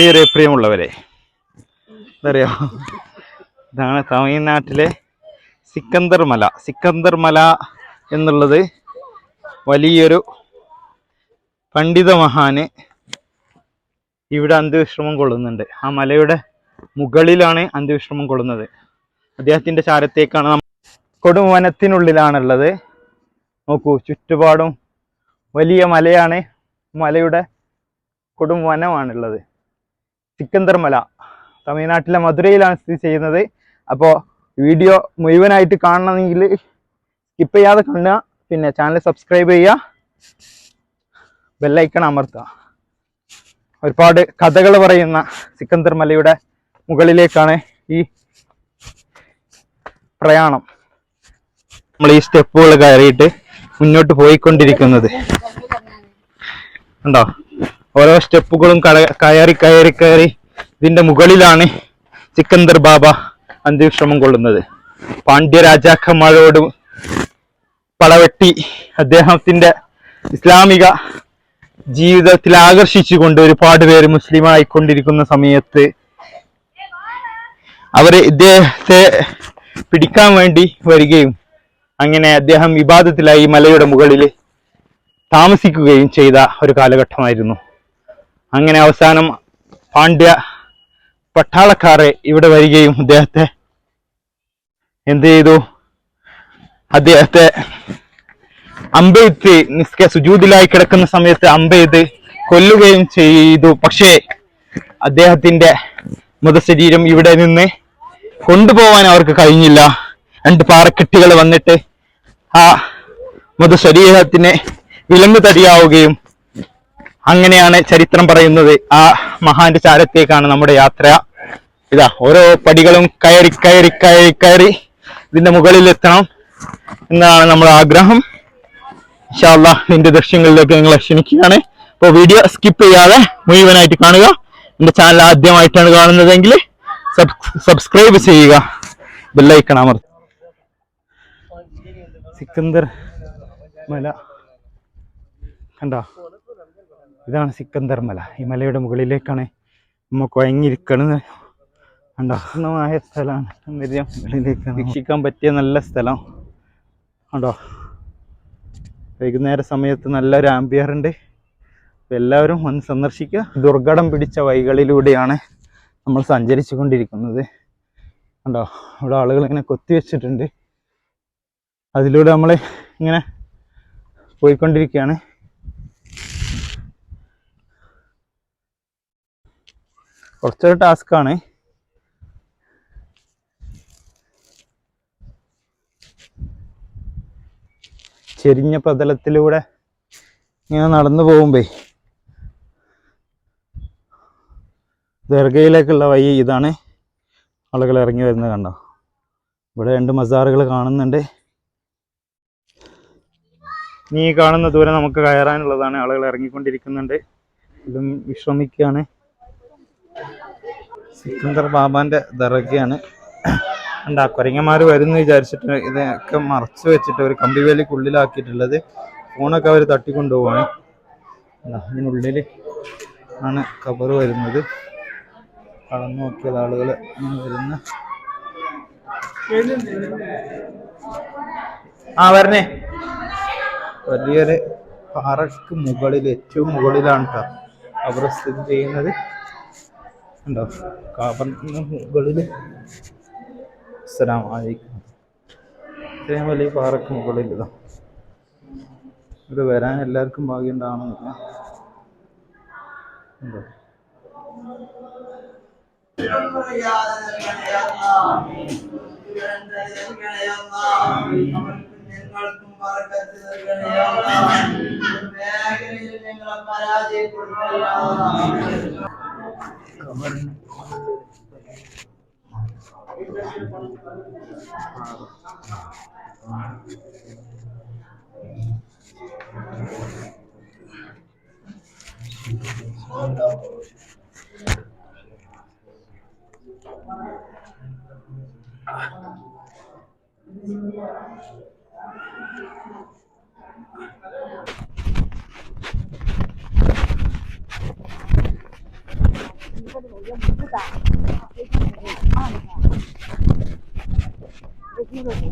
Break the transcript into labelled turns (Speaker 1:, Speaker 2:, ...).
Speaker 1: പ്രിയരെ പ്രിയമുള്ളവരെ എന്തറിയോ ഇതാണ് തമിഴ്നാട്ടിലെ സിക്കന്ദർ മല സിക്കന്ദർ മല എന്നുള്ളത് വലിയൊരു പണ്ഡിത മഹാന് ഇവിടെ അന്ത്യവിശ്രമം കൊള്ളുന്നുണ്ട്. ആ മലയുടെ മുകളിലാണ് അന്ത്യവിശ്രമം കൊള്ളുന്നത്. അദ്ദേഹത്തിന്റെ ചാരത്തേക്കാണ് കൊടും വനത്തിനുള്ളിലാണുള്ളത് നോക്കൂ ചുറ്റുപാടും വലിയ മലയാണ്. മലയുടെ കൊടും വനമാണുള്ളത് സിക്കന്ദർ മല തമിഴ്നാട്ടിലെ മധുരയിലാണ് സ്ഥിതി ചെയ്യുന്നത്. അപ്പോൾ വീഡിയോ മുഴുവനായിട്ട് കാണണമെങ്കിൽ സ്കിപ്പ് ചെയ്യാതെ കാണുക. പിന്നെ ചാനൽ സബ്സ്ക്രൈബ് ചെയ്യുക. ബെല്ലൈക്കൺ അമർത്തുക. ഒരുപാട് കഥകൾ പറയുന്ന സിക്കന്ദർ മലയുടെ മുകളിലേക്കാണ് ഈ പ്രയാണം. നമ്മൾ ഈ സ്റ്റെപ്പുകൾ കയറിയിട്ട് മുന്നോട്ട് പോയിക്കൊണ്ടിരിക്കുന്നത്. ഉണ്ടോ ഓരോ സ്റ്റെപ്പുകളും കയറി കയറി കയറി ഇതിന്റെ മുകളിലാണ് സിക്കന്ദർ ബാബ അന്ത്യവിശ്രമം കൊള്ളുന്നത്. പാണ്ഡ്യ രാജാക്കന്മാരോട് പളവെട്ടി അദ്ദേഹത്തിന്റെ ഇസ്ലാമിക ജീവിതത്തിൽ ആകർഷിച്ചുകൊണ്ട് ഒരുപാട് പേര് മുസ്ലിമായി കൊണ്ടിരിക്കുന്ന സമയത്ത് അവർ ഇദ്ദേഹത്തെ പിടിക്കാൻ വേണ്ടി വരികയും അങ്ങനെ അദ്ദേഹം വിവാദത്തിലായി മലയുടെ മുകളിൽ താമസിക്കുകയും ചെയ്ത ഒരു കാലഘട്ടമായിരുന്നു. അങ്ങനെ അവസാനം പാണ്ഡ്യ പട്ടാളക്കാരെ ഇവിടെ വരികയും അദ്ദേഹത്തെ എന്ത് ചെയ്തു? അദ്ദേഹത്തെ അമ്പെയ്ത്ത് നിസ്ക സുജൂതിലായി കിടക്കുന്ന സമയത്ത് അമ്പെയ്ത് കൊല്ലുകയും ചെയ്തു. പക്ഷേ അദ്ദേഹത്തിന്റെ മൃതശരീരം ഇവിടെ നിന്ന് കൊണ്ടുപോവാൻ അവർക്ക് കഴിഞ്ഞില്ല. രണ്ട് പാറക്കെട്ടുകൾ വന്നിട്ട് ആ മൃതശരീരത്തിന് വിലങ്ങ് തടിയാവുകയും അങ്ങനെയാണ് ചരിത്രം പറയുന്നത്. ആ മഹാന്റെ ചാരത്തേക്കാണ് നമ്മുടെ യാത്ര. ഇതാ ഓരോ പടികളും കയറി കയറി കയറി കയറി ഇതിന്റെ മുകളിൽ എത്തണം എന്നാണ് നമ്മുടെ ആഗ്രഹം. ഇൻഷാല്ല നിന്റെ ദൃശ്യങ്ങളിലേക്ക് നിങ്ങളെ ക്ഷണിക്കുകയാണ്. അപ്പോൾ വീഡിയോ സ്കിപ്പ് ചെയ്യാതെ മുഴുവനായിട്ട് കാണുക. എന്റെ ചാനൽ ആദ്യമായിട്ടാണ് കാണുന്നതെങ്കിൽ സബ്സ്ക്രൈബ് ചെയ്യുക. ബെല്ലൈക്കൺ അമർ സിക്കന്ദർ മല. കണ്ടോ? ഇതാണ് സിക്കന്ദർ മല. ഈ മലയുടെ മുകളിലേക്കാണ് നമ്മൾ കുഴങ്ങിയിരിക്കണത് കണ്ടോ? ഉന്നതമായ സ്ഥലമാണ്. സൗന്ദര്യം മുകളിലേക്ക് വീക്ഷിക്കാൻ പറ്റിയ നല്ല സ്ഥലം. കണ്ടോ? വൈകുന്നേര സമയത്ത് നല്ലൊരു ആംബിയർ ഉണ്ട്. അപ്പൊ എല്ലാവരും വന്ന് സന്ദർശിക്കുക. ദുർഘടം പിടിച്ച വഴികളിലൂടെയാണ് നമ്മൾ സഞ്ചരിച്ചു കൊണ്ടിരിക്കുന്നത് കണ്ടോ? ഇവിടെ ആളുകൾ ഇങ്ങനെ കൊത്തി വെച്ചിട്ടുണ്ട്. അതിലൂടെ നമ്മൾ ഇങ്ങനെ പോയിക്കൊണ്ടിരിക്കുകയാണ്. കുറച്ചൊരു ടാസ്ക്കാണ് ചെരിഞ്ഞ പ്രതലത്തിലൂടെ ഇങ്ങനെ നടന്നു പോകുമ്പേ ദർഗയിലേക്കുള്ള വഴി ഇതാണ്. ആളുകൾ ഇറങ്ങി വരുന്നത് കണ്ടോ? ഇവിടെ രണ്ട് മസാറുകൾ കാണുന്നുണ്ട്. നീ കാണുന്ന ദൂരം നമുക്ക് കയറാനുള്ളതാണ്. ആളുകൾ ഇറങ്ങിക്കൊണ്ടിരിക്കുന്നുണ്ട്. ഇതും വിശ്രമിക്കുകയാണ്. സിക്കന്ദർ ബാബാന്റെ ദർഗയാണ് ഉണ്ടാ കുരങ്ങന്മാർ വരുന്നു വിചാരിച്ചിട്ട് ഇതൊക്കെ മറച്ചു വെച്ചിട്ട് ഒരു കമ്പി വേലിക്കുള്ളിലാക്കിയിട്ടുള്ളത് ഫോണൊക്കെ അവർ തട്ടിക്കൊണ്ടുപോവാണ്. അതിനുള്ളിൽ ആണ് കബർ വരുന്നത്. കടന്നു നോക്കിയത് ആളുകൾ വരുന്ന. ആ വരണേ. വലിയൊരു പാറക്ക് മുകളിൽ ഏറ്റവും മുകളിലാണ് കേട്ടോ അവർ സ്ഥിതി ചെയ്യുന്നത്. ഉണ്ടോ? കബറിന് മുകളിൽ. അസ്സലാം വലൈക്കും ഇത്രയും വലിയ പാറക്ക് മുകളിൽ ഇതാ. ഇത് വരാൻ എല്ലാവർക്കും ഭാഗ്യം ഉണ്ടാവണമെന്നില്ല. ഉണ്ടോ?
Speaker 2: ഞങ്ങൾക്കും ബർക്കത്ത് നൽകണേ മേഖലയിൽ ഞങ്ങളെ പരാജയപ്പെടുത്തല്ല. वर्ण Thank you. সুন্দর